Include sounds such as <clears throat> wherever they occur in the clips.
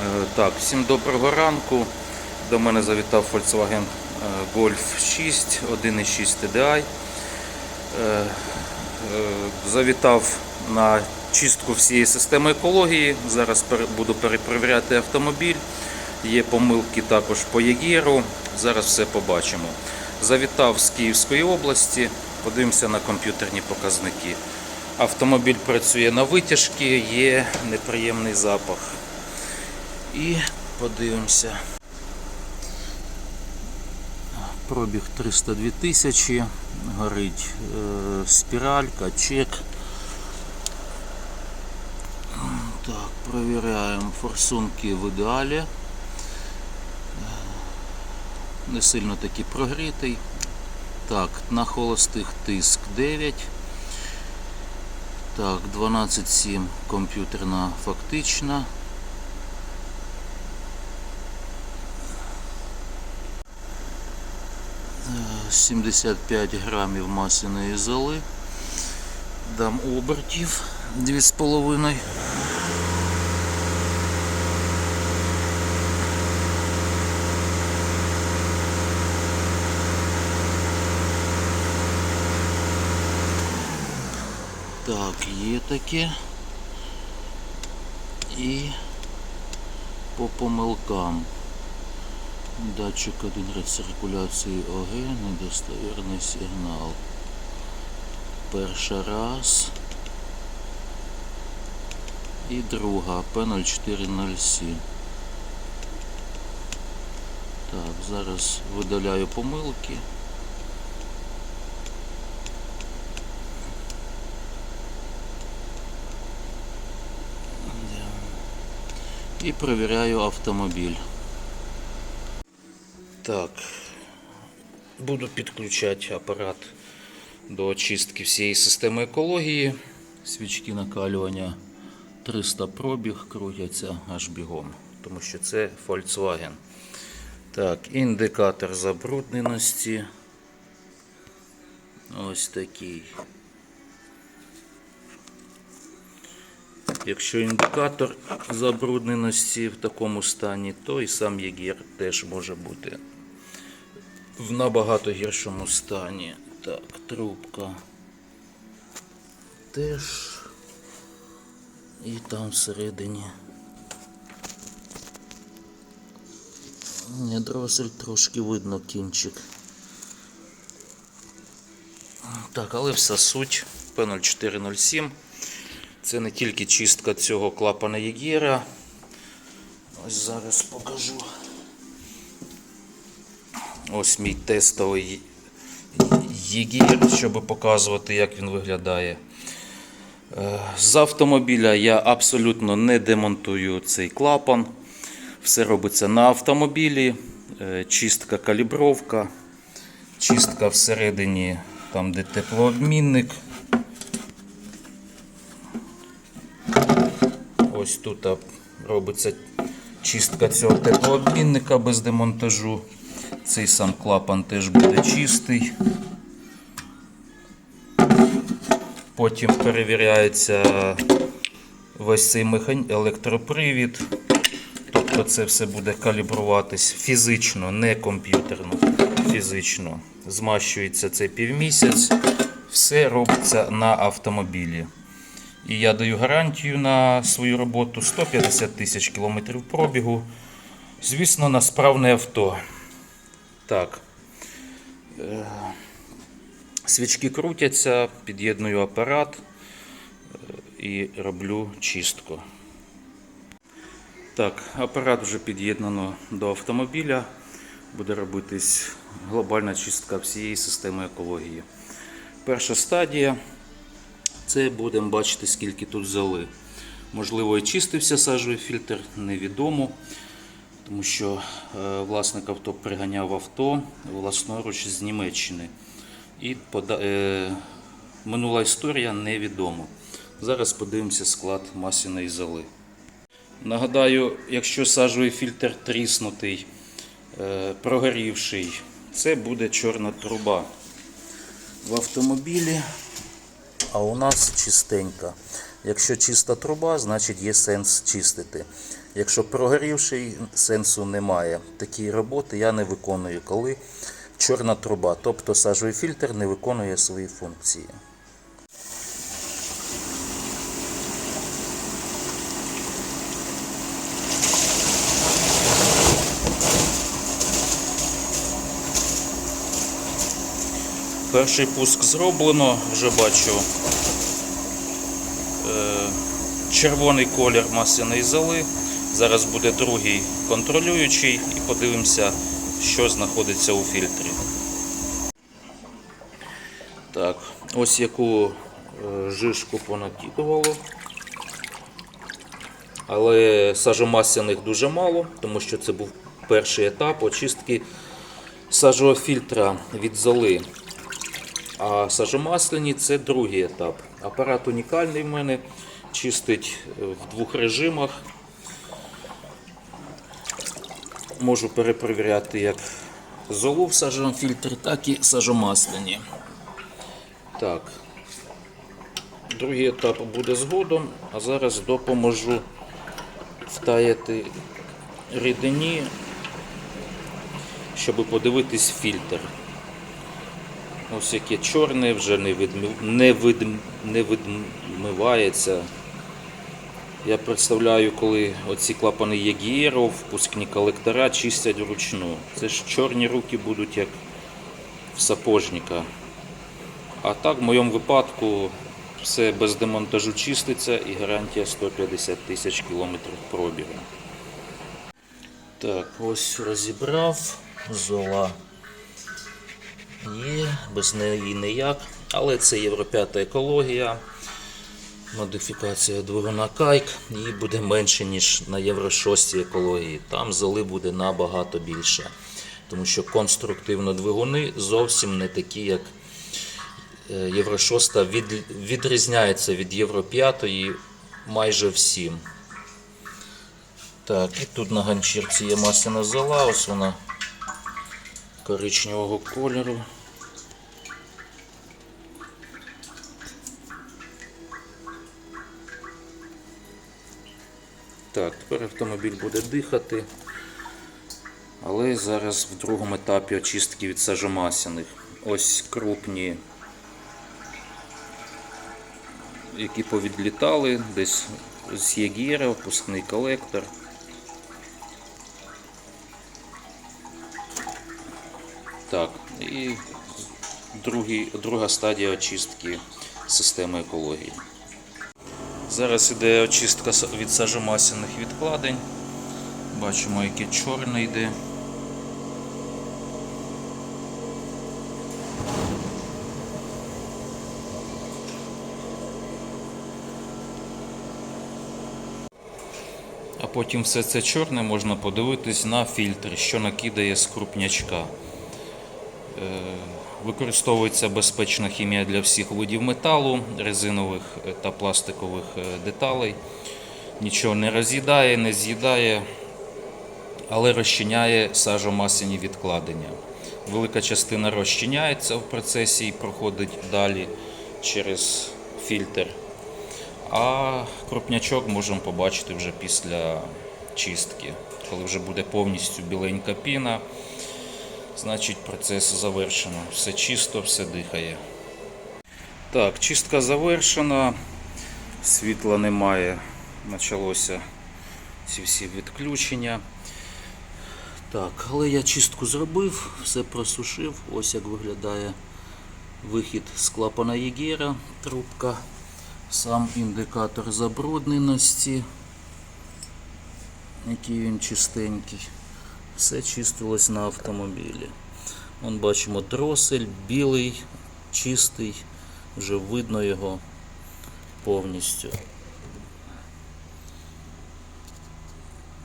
Е, Так, всім доброго ранку. До мене завітав Volkswagen е, Golf 6, 1.6 TDI. Завітав на чистку всієї системи екології. Зараз буду перепровіряти автомобіль. Є помилки також по ЄГІРу. Зараз все побачимо. Завітав з Київської області. Подивимося на комп'ютерні показники. Автомобіль працює на витяжки, є неприємний запах. І подивимося. Пробіг 302 тисячі, горить е, спіралька, чек. Так, провіряємо форсунки в ідеалі. Е, Не сильно такий прогрітий. Так, на холостих тиск 9. Так, 12,7 комп'ютерна фактична. 75 грамів масляної золи. Дам обертів 2,5. Так, є таке. І по помилкам. Датчик один рециркуляції ОГ, недостовірний сигнал. Перша раз. І друга P0407. Так, зараз видаляю помилки. І перевіряю автомобіль. Так, буду підключати апарат до очистки всієї системи екології. Свічки накалювання 300 пробіг крутяться аж бігом, тому що це Volkswagen. Так, індикатор забрудненості. Ось такий. Якщо індикатор забрудненості в такому стані, то і сам єгір теж може бути в набагато гіршому стані. Так, трубка теж. І там всередині. Ні, дросель трошки видно кінчик. Так, але вся суть P0407. Це не тільки чистка цього клапана Єгіра. Ось зараз покажу. Ось мій тестовий Єгір, щоб показувати, як він виглядає. Е, З автомобіля я абсолютно не демонтую цей клапан. Все робиться на автомобілі. Е, Чистка калібровка, чистка всередині, там де теплообмінник. Ось тут робиться чистка цього теплообмінника без демонтажу. Цей сам клапан теж буде чистий. Потім перевіряється весь цей електропривід. Тобто це все буде калібруватись фізично, не комп'ютерно, фізично. Змащується це півмісяць. Все робиться на автомобілі. І я даю гарантію на свою роботу 150 тисяч кілометрів пробігу. Звісно, на справне авто. Так. Е, Свічки крутяться, під'єдную апарат е, і роблю чистку. Так, апарат вже під'єднано до автомобіля. Буде робитись глобальна чистка всієї системи екології. Перша стадія. Це будемо бачити, скільки тут взяли. Можливо, і чистився сажовий фільтр, невідомо. Тому що е, власник авто приганяв авто власноруч з Німеччини. І пода... е, минула історія невідомо. Зараз подивимося склад масляної золи. Нагадаю, якщо сажовий фільтр тріснутий, е, прогорівший, це буде чорна труба. В автомобілі а у нас чистенька. Якщо чиста труба, значить є сенс чистити. Якщо прогорівший, сенсу немає. Такі роботи я не виконую, коли чорна труба, тобто сажовий фільтр не виконує свої функції. Перший пуск зроблено, вже бачу е, червоний колір масляної золи. Зараз буде другий контролюючий і подивимося, що знаходиться у фільтрі. Так, ось яку е, жишку понакидувало. Але сажомасляних дуже мало, тому що це був перший етап очистки сажового фільтра від золи. А сажомасляні це другий етап. Апарат унікальний в мене, чистить е, в двох режимах. Можу перепровіряти як золу в сажовому фільтрі, так і сажомасляні. Так. Другий етап буде згодом, а зараз допоможу втаяти рідині, щоб подивитись фільтр. Ось яке чорне вже не, відмив... не, видм... не відмивається. Я представляю, коли оці клапани Єгієров, впускні колектора чистять вручну. Це ж чорні руки будуть як в сапожника. А так, в моєму випадку, все без демонтажу чиститься і гарантія 150 тисяч кілометрів пробігу. Так, ось розібрав зола. Є, без неї ніяк. Але це Євро 5 екологія. Модифікація двигуна кайк. Її буде менше, ніж на Євро 6 екології. Там золи буде набагато більше. Тому що конструктивно двигуни зовсім не такі, як е, Євро 6 від, відрізняється від Євро 5 майже всім. Так, і тут на ганчірці є масляна зола, ось вона коричневого кольору. Так, тепер автомобіль буде дихати, але зараз в другому етапі очистки від сажомасяних. Ось крупні, які повідлітали, десь з Єгіра, впускний колектор. Так, і другий, друга стадія очистки системи екології. Зараз іде очистка від сажомасяних відкладень. Бачимо, яке чорне йде. А потім все це чорне можна подивитись на фільтр, що накидає з крупнячка. Використовується безпечна хімія для всіх видів металу, резинових е, та пластикових е, деталей. Нічого не роз'їдає, не з'їдає, але розчиняє сажомасляні відкладення. Велика частина розчиняється в процесі і проходить далі через фільтр. А крупнячок можемо побачити вже після чистки, коли вже буде повністю біленька піна. Значить, процес завершено. Все чисто, все дихає. Так, чистка завершена. Світла немає. Почалося ці всі відключення. Так, але я чистку зробив, все просушив. Ось як виглядає вихід з клапана Єгера, трубка, сам індикатор забрудненості, який він чистенький. Все чистилось на автомобілі. Вон бачимо дросель, білий, чистий, вже видно його повністю.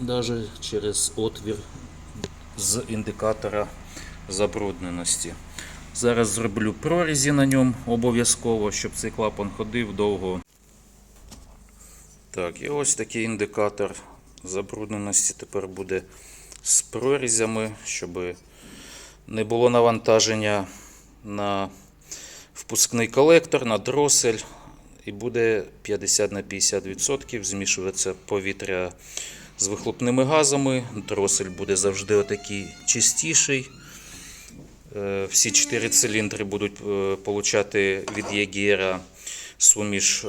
Навіть через отвір з індикатора забрудненості. Зараз зроблю прорізі на ньому обов'язково, щоб цей клапан ходив довго. Так, і ось такий індикатор забрудненості тепер буде з прорізями, щоб не було навантаження на впускний колектор, на дросель і буде 50 на 50% змішуватися повітря з вихлопними газами. Дросель буде завжди отакий чистіший. Е, Всі чотири циліндри будуть е, получати від Єгера суміш е,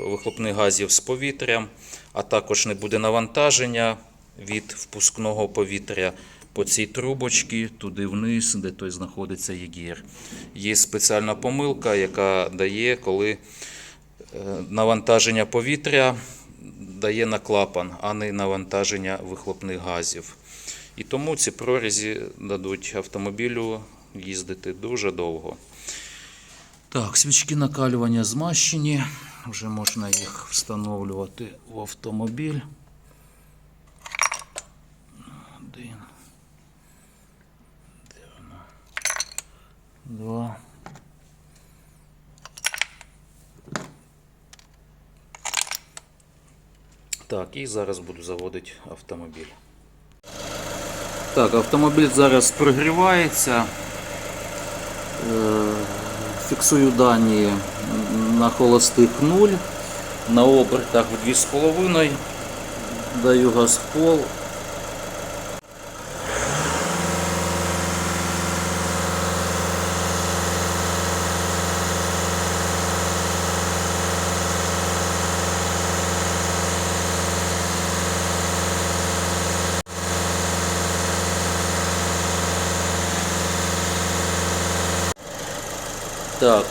вихлопних газів з повітрям, а також не буде навантаження від впускного повітря по цій трубочці туди вниз, де той знаходиться Єгер. Є спеціальна помилка, яка дає, коли е, навантаження повітря дає на клапан, а не навантаження вихлопних газів. І тому ці прорізі дадуть автомобілю їздити дуже довго. Так, свічки накалювання змащені. Вже можна їх встановлювати в автомобіль. Два. Так, і зараз буду заводити автомобіль. Так, автомобіль зараз прогрівається. Е, Фіксую дані на холостих 0, на обертах в 2,5. Даю газ в пол. Так,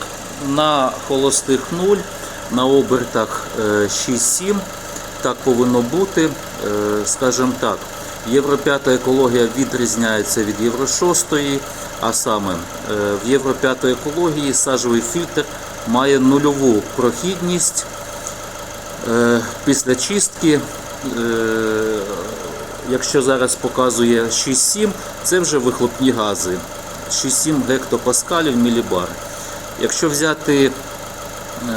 на холостих 0, на обертах е, 6-7. Так повинно бути. Е, Скажімо так, Євро 5 екологія відрізняється від Євро 6, а саме е, в Євро 5 екології сажовий фільтр має нульову прохідність. Е, Після чистки, е, якщо зараз показує 6-7, це вже вихлопні гази. 6-7 гектопаскалів мілібар. Якщо взяти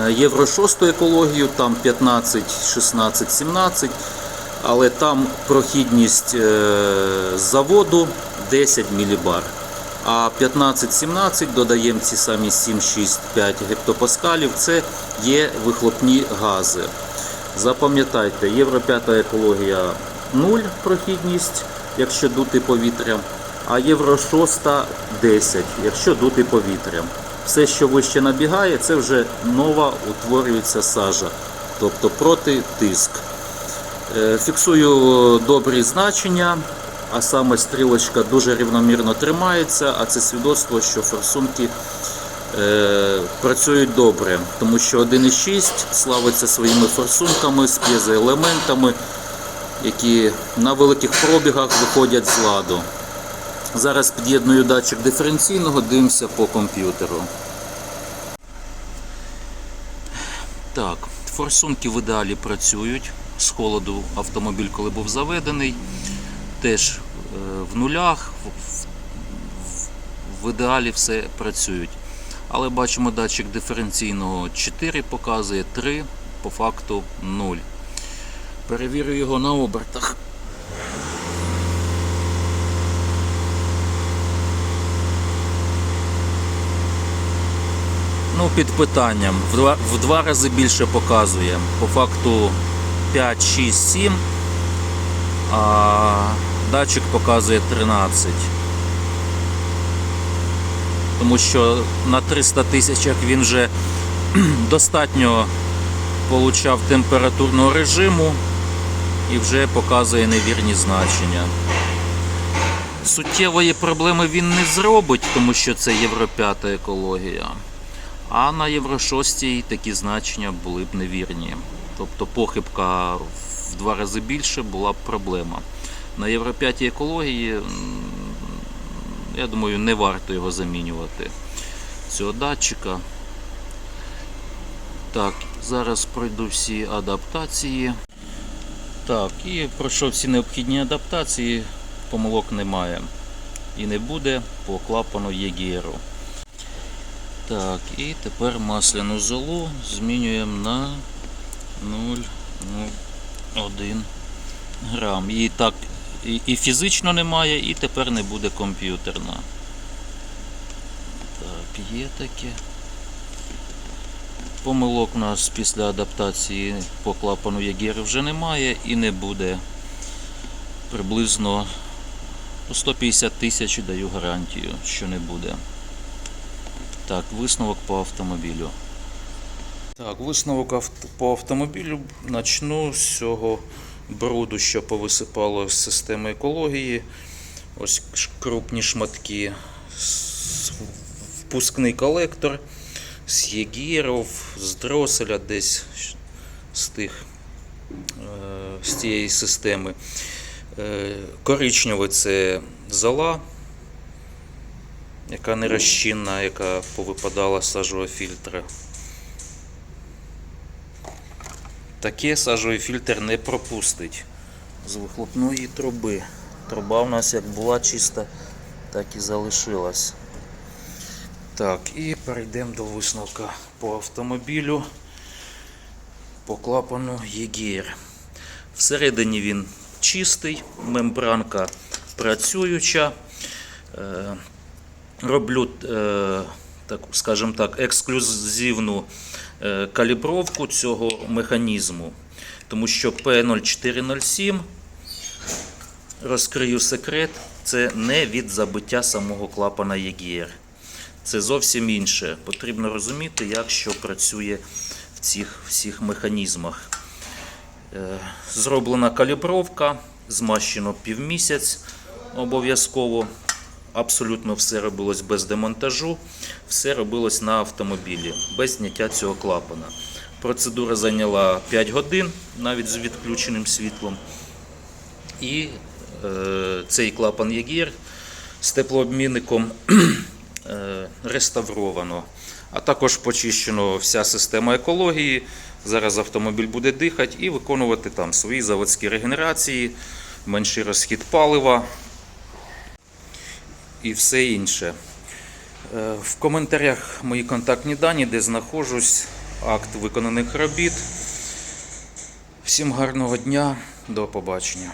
е, Євро 6 екологію, там 15, 16, 17, але там прохідність е, заводу 10 мілібар. А 15-17 додаємо ці самі 7, 6, 5 гектопаскалів, це є вихлопні гази. Запам'ятайте, Євро 5 екологія 0 прохідність, якщо дути повітрям, а Євро 6 10, якщо дути повітрям. Все, що вище набігає, це вже нова утворюється сажа, тобто проти тиск. Е, Фіксую добрі значення, а саме стрілочка дуже рівномірно тримається, а це свідоцтво, що форсунки е, працюють добре, тому що 1,6 славиться своїми форсунками з п'єзоелементами, які на великих пробігах виходять з ладу. Зараз під'єдную датчик диференційного, дивимося по комп'ютеру. Так, форсунки в ідеалі працюють. З холоду автомобіль, коли був заведений, теж е, в нулях, в, ідеалі все працюють. Але бачимо датчик диференційного 4 показує 3, по факту 0. Перевірю його на обертах. Ну, під питанням. В два, в два рази більше показує. По факту 5, 6, 7, а датчик показує 13. Тому що на 300 тисячах він вже <clears throat> достатньо получав температурного режиму і вже показує невірні значення. Суттєвої проблеми він не зробить, тому що це Євро 5 екологія. А на Євро 6 такі значення були б невірні. Тобто похибка в два рази більше була б проблема. На Євро 5 екології, я думаю, не варто його замінювати. Цього датчика. Так, зараз пройду всі адаптації. Так, і пройшов всі необхідні адаптації, помилок немає. І не буде по клапану ЄГРу. Так, і тепер масляну золу змінюємо на 0,1 грам. І так і, і фізично немає, і тепер не буде комп'ютерна. Так, є таке. Помилок у нас після адаптації по клапану Ягер вже немає і не буде. Приблизно 150 тисяч даю гарантію, що не буде. Так, висновок по автомобілю. Так, висновок авт- по автомобілю начну з цього бруду, що повисипало з системи екології. Ось крупні шматки, впускний колектор з єгірів, з дроселя десь з тих е, з цієї системи. Е, Коричневий це зола, яка не розчинна, яка повипадала з сажового фільтра. Таке сажовий фільтр не пропустить з вихлопної труби. Труба у нас як була чиста, так і залишилась. Так, і перейдемо до висновка по автомобілю. По клапану Єгір. Всередині він чистий, мембранка працююча. Роблю, е, так, скажімо так, ексклюзивну е, калібровку цього механізму. Тому що P0407, розкрию секрет, це не від забиття самого клапана EGR. Це зовсім інше. Потрібно розуміти, як що працює в цих всіх механізмах. Е, Зроблена калібровка, змащено півмісяць обов'язково. Абсолютно все робилось без демонтажу, все робилось на автомобілі, без зняття цього клапана. Процедура зайняла 5 годин, навіть з відключеним світлом. І е, цей клапан Ягір з теплообмінником <clears throat> е, реставровано. А також почищено вся система екології. Зараз автомобіль буде дихати і виконувати там свої заводські регенерації, менший розхід палива і все інше. Е, В коментарях мої контактні дані, де знаходжусь, акт виконаних робіт. Всім гарного дня, до побачення.